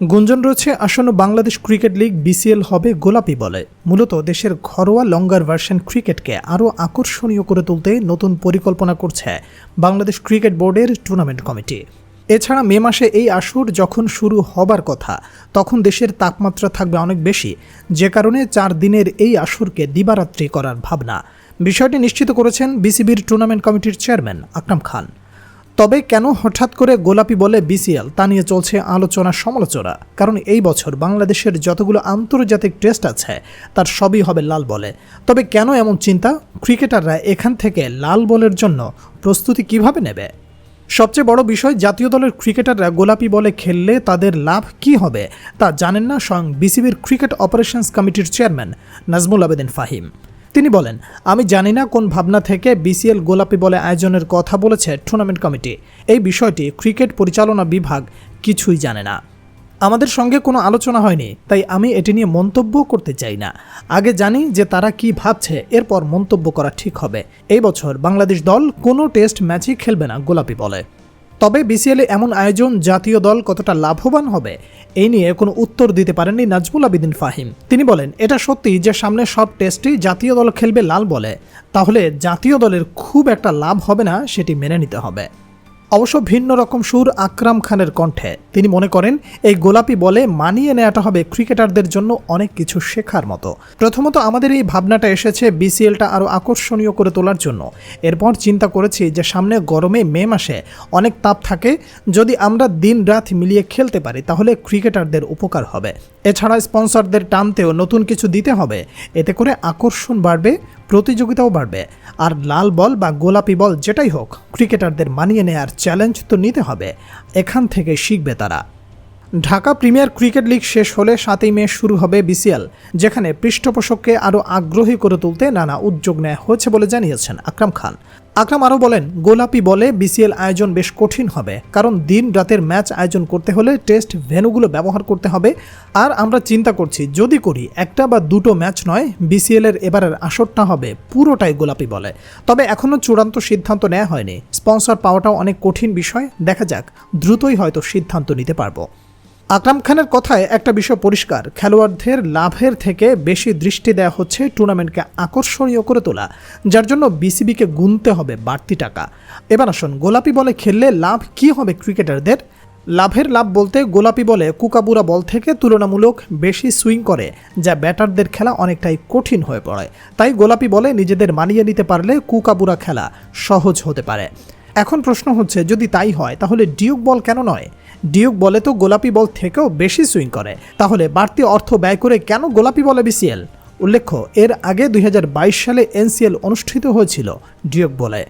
গুঞ্জন রয়েছে, আসন্ন বাংলাদেশ ক্রিকেট লিগ বিসিএল হবে গোলাপি বলে। মূলত দেশের ঘরোয়া লঙ্গার ভার্সন ক্রিকেটকে আরও আকর্ষণীয় করে তুলতে নতুন পরিকল্পনা করছে বাংলাদেশ ক্রিকেট বোর্ডের টুর্নামেন্ট কমিটি। এছাড়া মে মাসে এই আসর যখন শুরু হবার কথা, তখন দেশের তাপমাত্রা থাকবে অনেক বেশি, যে কারণে চার দিনের এই আসরকে দিবারাত্রি করার ভাবনা। বিষয়টি নিশ্চিত করেছেন বিসিবির টুর্নামেন্ট কমিটির চেয়ারম্যান আকরাম খান। তবে কেন হঠাৎ করে গোলাপি বলে বিসিএল? তা নিয়ে চলছে আলোচনা সমালোচনা। কারণ এই বছর বাংলাদেশের যতগুলো আন্তর্জাতিক টেস্ট আছে, তার সবই হবে লাল বলে। তবে কেন এমন চিন্তা? ক্রিকেটাররা এখান থেকে লাল বলের জন্য প্রস্তুতি কীভাবে নেবে? সবচেয়ে বড় বিষয়, জাতীয় দলের ক্রিকেটাররা গোলাপি বলে খেললে তাদের লাভ কি হবে, তা জানেন না স্বয়ং বিসিবির ক্রিকেট অপারেশনস কমিটির চেয়ারম্যান নাজমুল আবেদিন ফাহিম। তিনি বলেন, আমি জানি না কোন ভাবনা থেকে বিসিএল গোলাপি বলে আয়োজনের কথা বলেছে টুর্নামেন্ট কমিটি। এই বিষয়টি ক্রিকেট পরিচালনা বিভাগ কিছুই জানে না। আমাদের সঙ্গে কোনো আলোচনা হয়নি, তাই আমি এটি নিয়ে মন্তব্য করতে চাই না। আগে জানি যে তারা কি ভাবছে, এরপর মন্তব্য করা ঠিক হবে। এই বছর বাংলাদেশ দল কোনো টেস্ট ম্যাচই খেলবে না গোলাপি বলে। তবে বিসিএলে এমন আয়োজন জাতীয় দল কতটা লাভবান হবে এই নিয়ে কোনো উত্তর দিতে পারেননি নাজমুল আবিদিন ফাহিম। তিনি বলেন, এটা সত্যি যে সামনে সব টেস্টই জাতীয় দল খেলবে লাল বলে। তাহলে জাতীয় দলের খুব একটা লাভ হবে না, সেটি মেনে নিতে হবে। অবশ্য ভিন্ন রকম সুর আকরাম খানের কণ্ঠে। তিনি মনে করেন, এই গোলাপি বলে মানিয়ে নেওয়াটা হবে ক্রিকেটারদের জন্য অনেক কিছু শেখার মতো। প্রথমত আমাদের এই ভাবনাটা এসেছে বিসিএলটা আরও আকর্ষণীয় করে তোলার জন্য। এরপর চিন্তা করেছি যে সামনে গরমে মে মাসে অনেক তাপ থাকে, যদি আমরা দিন রাত মিলিয়ে খেলতে পারি, তাহলে ক্রিকেটারদের উপকার হবে। এছাড়া স্পন্সরদের টানতেও নতুন কিছু দিতে হবে। এতে করে আকর্ষণ বাড়বে, প্রতিযোগিতাও বাড়বে। আর লাল বল বা গোলাপি বল যেটাই হোক, ক্রিকেটারদের মানিয়ে নেয়ার চ্যালেঞ্জ তো নিতে হবে। এখান থেকে শিখবে তারা। ঢাকা প্রিমিয়ার ক্রিকেট লিগ শেষ হলে সাতই মে শুরু হবে বিসিএল, যেখানে পৃষ্ঠপোষককে আরও আগ্রহী করে তুলতে নানা উদ্যোগ নেওয়া হয়েছে বলে জানিয়েছেন আকরাম খান। আকরাম আরও বলেন, গোলাপি বলে বিসিএল আয়োজন বেশ কঠিন হবে, কারণ দিন রাতের ম্যাচ আয়োজন করতে হলে টেস্ট ভেন্যুগুলো ব্যবহার করতে হবে। আর আমরা চিন্তা করছি, যদি করি একটা বা দুটো ম্যাচ নয় বিসিএল এর এবারের আসরটা হবে পুরোটাই গোলাপি বলে। তবে এখনও চূড়ান্ত সিদ্ধান্ত নেওয়া হয়নি। স্পন্সর পাওয়াটাও অনেক কঠিন বিষয়, দেখা যাক, দ্রুতই হয়তো সিদ্ধান্ত নিতে পারব। আকরাম খানের কথায় একটা বিষয় পরিষ্কার, খেলোয়াড়দের লাভের থেকে বেশি দৃষ্টি দেওয়া হচ্ছে টুর্নামেন্টকে আকর্ষণীয় করে তোলা, যার জন্য বিসিবিকে গুনতে হবে বাড়তি টাকা। এবার আসুন, গোলাপি বলে খেললে লাভ কি হবে ক্রিকেটারদের? লাভের লাভ বলতে গোলাপি বলে কুকাবুরা বল থেকে তুলনামূলক বেশি সুইং করে, যা ব্যাটারদের খেলা অনেকটাই কঠিন হয়ে পড়ে। তাই গোলাপি বলে নিজেদের মানিয়ে নিতে পারলে কুকাবুরা খেলা সহজ হতে পারে। এখন প্রশ্ন হচ্ছে, যদি তাই হয়, তাহলে ডিউক বল কেন নয়? ডিউক বলে তো গোলাপি বল থেকেও বেশি সুইং করে। তাহলে বাড়তি অর্থ ব্যয় করে কেন গোলাপি বলে বিসিএল? উল্লেখ্য, এর আগে দুই হাজার বাইশ সালে এনসিএল অনুষ্ঠিত হয়েছিল, ডিউক বলে।